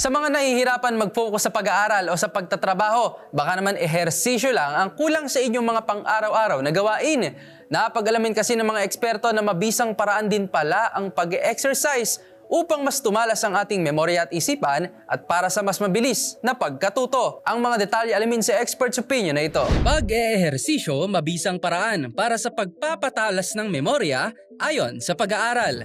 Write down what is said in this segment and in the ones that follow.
Sa mga nahihirapan mag-focus sa pag-aaral o sa pagtatrabaho, baka naman ehersisyo lang ang kulang sa inyong mga pang-araw-araw na gawain. Napag-alamin kasi ng mga eksperto na mabisang paraan din pala ang pag-exercise upang mas tumalas ang ating memorya at isipan at para sa mas mabilis na pagkatuto. Ang mga detalye alamin sa expert's opinion na ito. Pag-eehersisyo, mabisang paraan para sa pagpapatalas ng memorya ayon sa pag-aaral.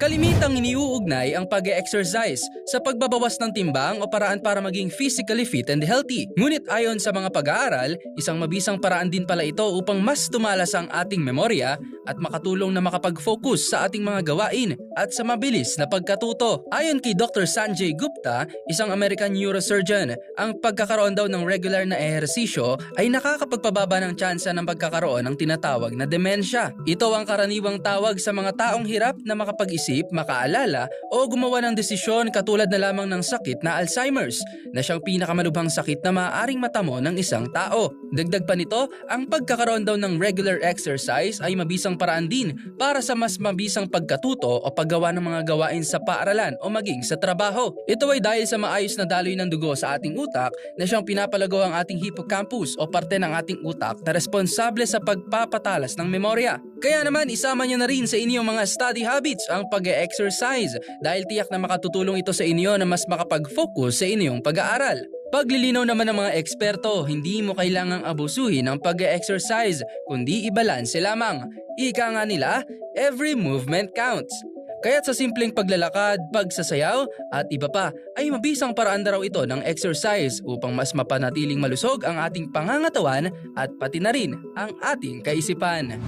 Kalimitang iniuugnay ang pag-exercise sa pagbabawas ng timbang o paraan para maging physically fit and healthy. Ngunit ayon sa mga pag-aaral, isang mabisang paraan din pala ito upang mas tumalas ang ating memorya at makatulong na makapag-focus sa ating mga gawain at sa mabilis na pagkatuto. Ayon kay Dr. Sanjay Gupta, isang American neurosurgeon, ang pagkakaroon daw ng regular na ehersisyo ay nakakapagpababa ng tsansa ng pagkakaroon ng tinatawag na demensya. Ito ang karaniwang tawag sa mga taong hirap na makapag-isip, makaalala o gumawa ng desisyon katulad na lamang ng sakit na Alzheimer's na siyang pinakamalubhang sakit na maaaring matamo ng isang tao. Dagdag pa nito, ang pagkakaroon daw ng regular exercise ay mabisang paraan din para sa mas mabisang pagkatuto o paggawa ng mga gawain sa paaralan o maging sa trabaho. Ito ay dahil sa maayos na daloy ng dugo sa ating utak na siyang pinapalago ang ating hippocampus o parte ng ating utak na responsable sa pagpapatalas ng memorya. Kaya naman isama niyo na rin sa inyong mga study habits ang pag-exercise dahil tiyak na makatutulong ito sa inyo na mas makapag-focus sa inyong pag-aaral. Paglilinaw naman ng mga eksperto, hindi mo kailangang abusuhin ang pag-exercise, kundi ibalanse lamang. Ika nga nila, every movement counts. Kaya't sa simpleng paglalakad, pagsasayaw at iba pa ay mabisang paraan na raw ito ng exercise upang mas mapanatiling malusog ang ating pangangatawan at pati na rin ang ating kaisipan.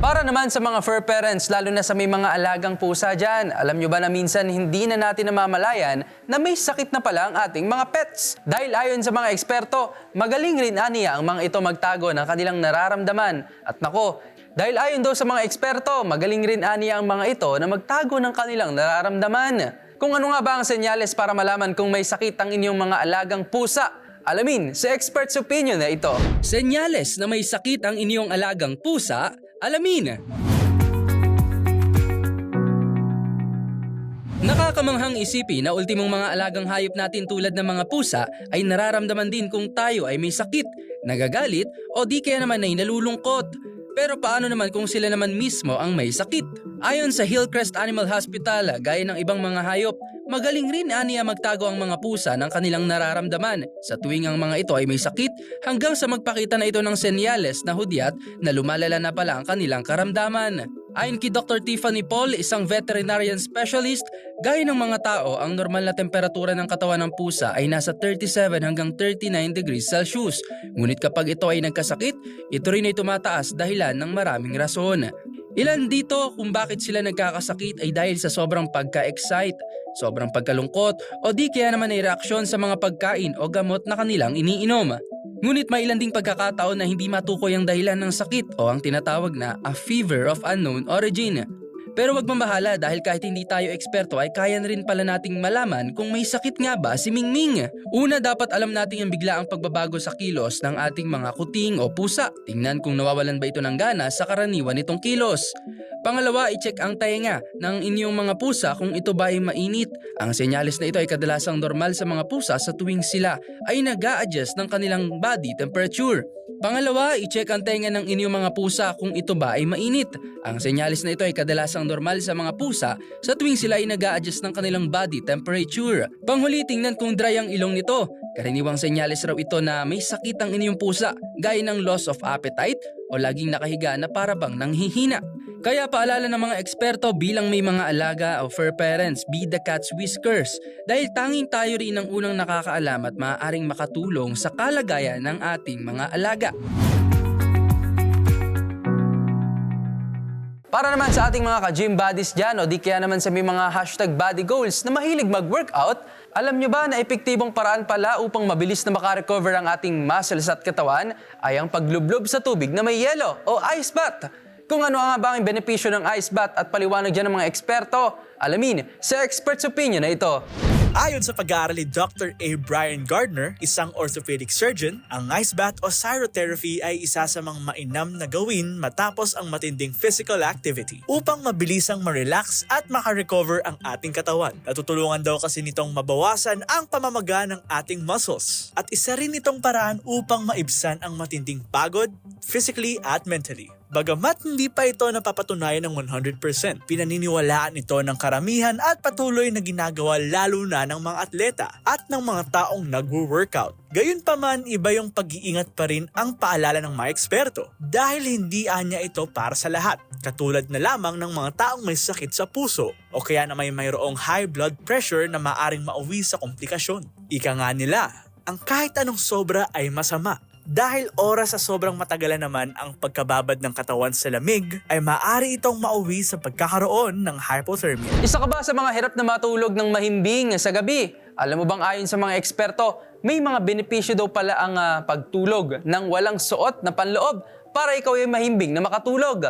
Para naman sa mga fur parents, lalo na sa may mga alagang pusa dyan, alam nyo ba na minsan hindi na natin namamalayan na may sakit na pala ang ating mga pets? Dahil ayon sa mga eksperto, magaling rin aniya ang mga ito magtago ng kanilang nararamdaman. At nako, dahil ayon daw sa mga eksperto, magaling rin aniya ang mga ito na magtago ng kanilang nararamdaman. Kung ano nga ba ang senyales para malaman kung may sakit ang inyong mga alagang pusa, alamin sa expert's opinion na ito. Senyales na may sakit ang inyong alagang pusa, alamin! Nakakamanghang isipin na ultimong mga alagang hayop natin tulad ng mga pusa ay nararamdaman din kung tayo ay may sakit, nagagalit o di kaya naman ay nalulungkot. Pero paano naman kung sila naman mismo ang may sakit? Ayon sa Hillcrest Animal Hospital, gaya ng ibang mga hayop, magaling rin aniya magtago ang mga pusa ng kanilang nararamdaman sa tuwing ang mga ito ay may sakit hanggang sa magpakita na ito ng senyales na hudyat na lumalala na pala ang kanilang karamdaman. Ayon kay Dr. Tiffany Paul, isang veterinarian specialist, gaya ng mga tao, ang normal na temperatura ng katawan ng pusa ay nasa 37 hanggang 39 degrees Celsius. Ngunit kapag ito ay nagkasakit, ito rin ay tumataas dahilan ng maraming rason. Ilan dito kung bakit sila nagkakasakit ay dahil sa sobrang pagka-excite, sobrang pagkalungkot o di kaya naman ay reaksyon sa mga pagkain o gamot na kanilang iniinom. Ngunit may ilan ding pagkakataon na hindi matukoy ang dahilan ng sakit o ang tinatawag na a fever of unknown origin. Pero wag mamahala dahil kahit hindi tayo eksperto ay kaya rin pala nating malaman kung may sakit nga ba si Mingming. Una dapat alam natin ang biglaang pagbabago sa kilos ng ating mga kuting o pusa. Tingnan kung nawawalan ba ito ng gana sa karaniwan nitong kilos. Pangalawa, i-check ang tainga ng inyong mga pusa kung ito ba ay mainit. Ang senyalis na ito ay kadalasang normal sa mga pusa sa tuwing sila ay nag adjust ng kanilang body temperature. Pangalawa, i-check ang tenga ng inyong mga pusa kung ito ba ay mainit. Ang senyalis na ito ay kadalasang normal sa mga pusa sa tuwing sila ay nag adjust ng kanilang body temperature. Panghuli, tingnan kung dry ang ilong nito. Karaniwang senyalis raw ito na may sakit ang inyong pusa, gaya ng loss of appetite o laging nakahiga na para bang nanghihina. Kaya paalala ng mga eksperto bilang may mga alaga o fur parents, be the cat's whiskers dahil tanging tayo rin ang unang nakakaalam at maaaring makatulong sa kalagayan ng ating mga alaga. Para naman sa ating mga ka-gym buddies dyan o di kaya naman sa may mga hashtag body goals na mahilig mag-workout, alam nyo ba na epektibong paraan pala upang mabilis na makarecover ang ating muscles at katawan ay ang paglublob sa tubig na may yelo o ice bath? Kung ano nga ba ang benepisyo ng ice bath at paliwanag dyan ng mga eksperto, alamin sa expert's opinion na ito. Ayon sa pag-aaral ni Dr. A. Brian Gardner, isang orthopedic surgeon, ang ice bath o cyrotherapy ay isa sa mga mainam na gawin matapos ang matinding physical activity upang mabilisang ma-relax at makarecover ang ating katawan. Natutulungan daw kasi nitong mabawasan ang pamamaga ng ating muscles at isa rin itong paraan upang maibsan ang matinding pagod physically at mentally. Bagamat hindi pa ito napapatunayan ng 100%, pinaniniwalaan ito ng karamihan at patuloy na ginagawa lalo na ng mga atleta at ng mga taong nagwo-workout. Gayunpaman, iba yung pag-iingat pa rin ang paalala ng mga eksperto dahil hindi anya ito para sa lahat. Katulad na lamang ng mga taong may sakit sa puso o kaya na may mayroong high blood pressure na maaring mauwi sa komplikasyon. Ika nga nila, ang kahit anong sobra ay masama. Dahil oras sa sobrang matagalan naman ang pagkababad ng katawan sa lamig, ay maaari itong mauwi sa pagkakaroon ng hypothermia. Isa ka ba sa mga hirap na matulog ng mahimbing sa gabi? Alam mo bang ayon sa mga eksperto, may mga benepisyo daw pala ang ah, pagtulog ng walang suot na panloob para ikaw ay mahimbing na makatulog.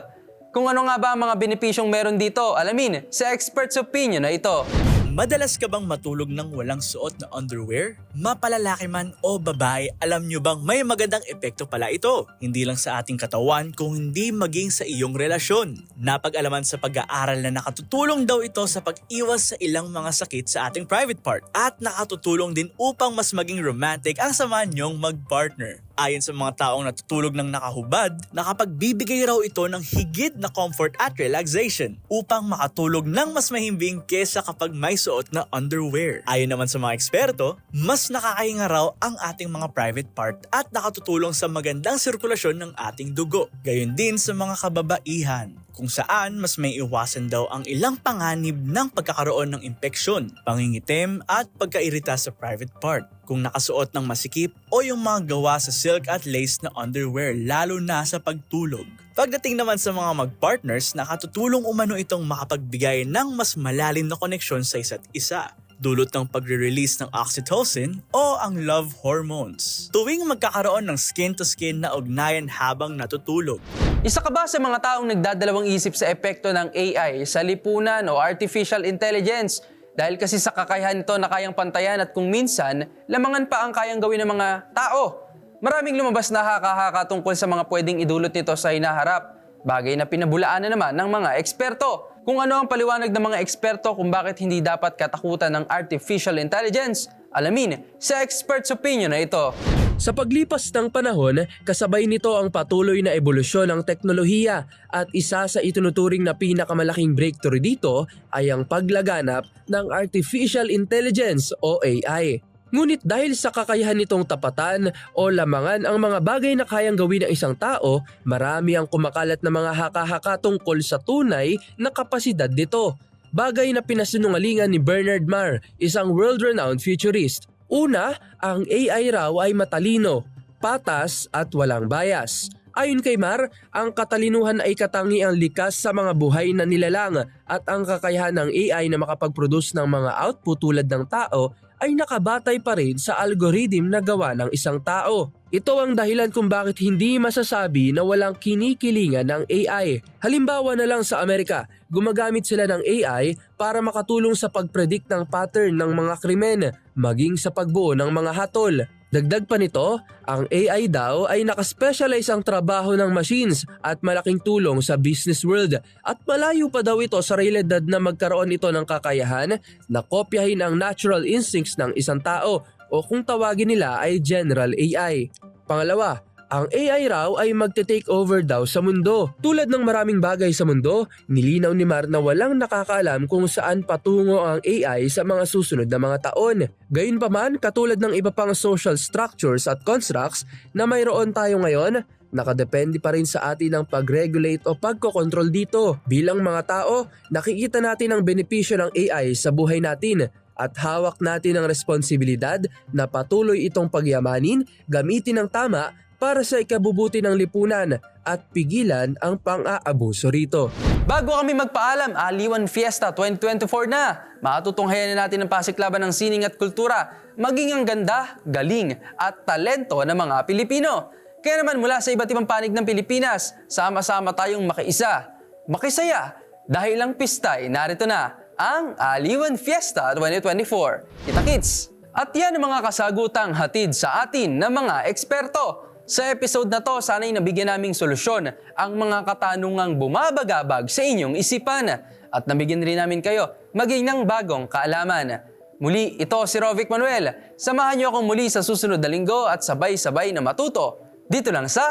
Kung ano nga ba ang mga benepisyong meron dito, alamin sa expert's opinion na ito. Madalas ka bang matulog ng walang suot na underwear? Mapalalaki man o babae, alam nyo bang may magandang epekto pala ito? Hindi lang sa ating katawan kung hindi maging sa iyong relasyon. Napag-alaman sa pag-aaral na nakatutulong daw ito sa pag-iwas sa ilang mga sakit sa ating private part at nakatutulong din upang mas maging romantic ang sama niyong mag-partner. Ayon sa mga taong natutulog ng nakahubad, nakapagbibigay raw ito ng higit na comfort at relaxation upang makatulog ng mas mahimbing kesa kapag may suot na underwear. Ayon naman sa mga eksperto, mas nakakahinga raw ang ating mga private part at nakatutulong sa magandang sirkulasyon ng ating dugo. Gayon din sa mga kababaihan kung saan mas may iwasan daw ang ilang panganib ng pagkakaroon ng impeksyon, pangingitim at pagkairita sa private part. Kung nakasuot ng masikip o yung mga gawa sa silk at lace na underwear lalo na sa pagtulog. Pagdating naman sa mga mag-partners, nakatutulong umano itong makapagbigay ng mas malalim na koneksyon sa isa't isa dulot ng pagre-release ng oxytocin o ang love hormones. Tuwing magkakaroon ng skin-to-skin na ugnayan habang natutulog. Isa ka ba sa mga taong nagdadalawang isip sa epekto ng AI sa lipunan o artificial intelligence? Dahil kasi sa kakayahan nito na kayang pantayan at kung minsan, lamangan pa ang kayang gawin ng mga tao. Maraming lumabas na haka-haka tungkol sa mga pwedeng idulot nito sa hinaharap. Bagay na pinabulaan na naman ng mga eksperto. Kung ano ang paliwanag ng mga eksperto kung bakit hindi dapat katakutan ng artificial intelligence, alamin sa expert's opinion na ito. Sa paglipas ng panahon, kasabay nito ang patuloy na ebolusyon ng teknolohiya at isa sa itinuturing na pinakamalaking breakthrough dito ay ang paglaganap ng Artificial Intelligence o AI. Ngunit dahil sa kakayahan nitong tapatan o lamangan ang mga bagay na kayang gawin ng isang tao, marami ang kumakalat na mga haka-haka tungkol sa tunay na kapasidad nito. Bagay na pinasinungalingan ni Bernard Marr, isang world-renowned futurist. Una, ang AI raw ay matalino, patas at walang bias. Ayon kay Mar, ang katalinuhan ay katangiang likas sa mga buhay na nilalang at ang kakayahan ng AI na makapag-produce ng mga output tulad ng tao ay nakabatay pa rin sa algorithm na gawa ng isang tao. Ito ang dahilan kung bakit hindi masasabi na walang kinikilingan ng AI. Halimbawa na lang sa Amerika, gumagamit sila ng AI para makatulong sa pagpredict ng pattern ng mga krimen, maging sa pagbuo ng mga hatol. Dagdag pa nito, ang AI daw ay nakaspecialize ang trabaho ng machines at malaking tulong sa business world at malayo pa daw ito sa realidad na magkaroon ito ng kakayahan na kopyahin ang natural instincts ng isang tao o kung tawagin nila ay general AI. Pangalawa, ang AI raw ay magte-take over daw sa mundo. Tulad ng maraming bagay sa mundo, nilinaw ni Mar na walang nakakaalam kung saan patungo ang AI sa mga susunod na mga taon. Gayunpaman, katulad ng iba pang social structures at constructs na mayroon tayo ngayon, nakadepende pa rin sa atin ang pag-regulate o pagkokontrol dito. Bilang mga tao, nakikita natin ang benepisyo ng AI sa buhay natin at hawak natin ang responsibilidad na patuloy itong pagyamanin, gamitin ng tama para sa ikabubuti ng lipunan at pigilan ang pang-aabuso rito. Bago kami magpaalam, Aliwan Fiesta 2024 na! Matutunghayan na natin ang pasiklaban ng sining at kultura, maging ang ganda, galing at talento ng mga Pilipino. Kaya naman mula sa iba't ibang panig ng Pilipinas, sama-sama tayong makiisa, makisaya, dahil ang pista narito na, ang Aliwan Fiesta 2024. Kita kits! At yan ang mga kasagutang hatid sa atin ng mga eksperto. Sa episode na to, sana'y nabigyan naming solusyon ang mga katanungang bumabagabag sa inyong isipan at nabigyan rin namin kayo maging ng bagong kaalaman. Muli, ito si Rovic Manuel. Samahan niyo akong muli sa susunod na linggo at sabay-sabay na matuto dito lang sa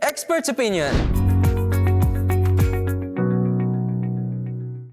Expert's Opinion.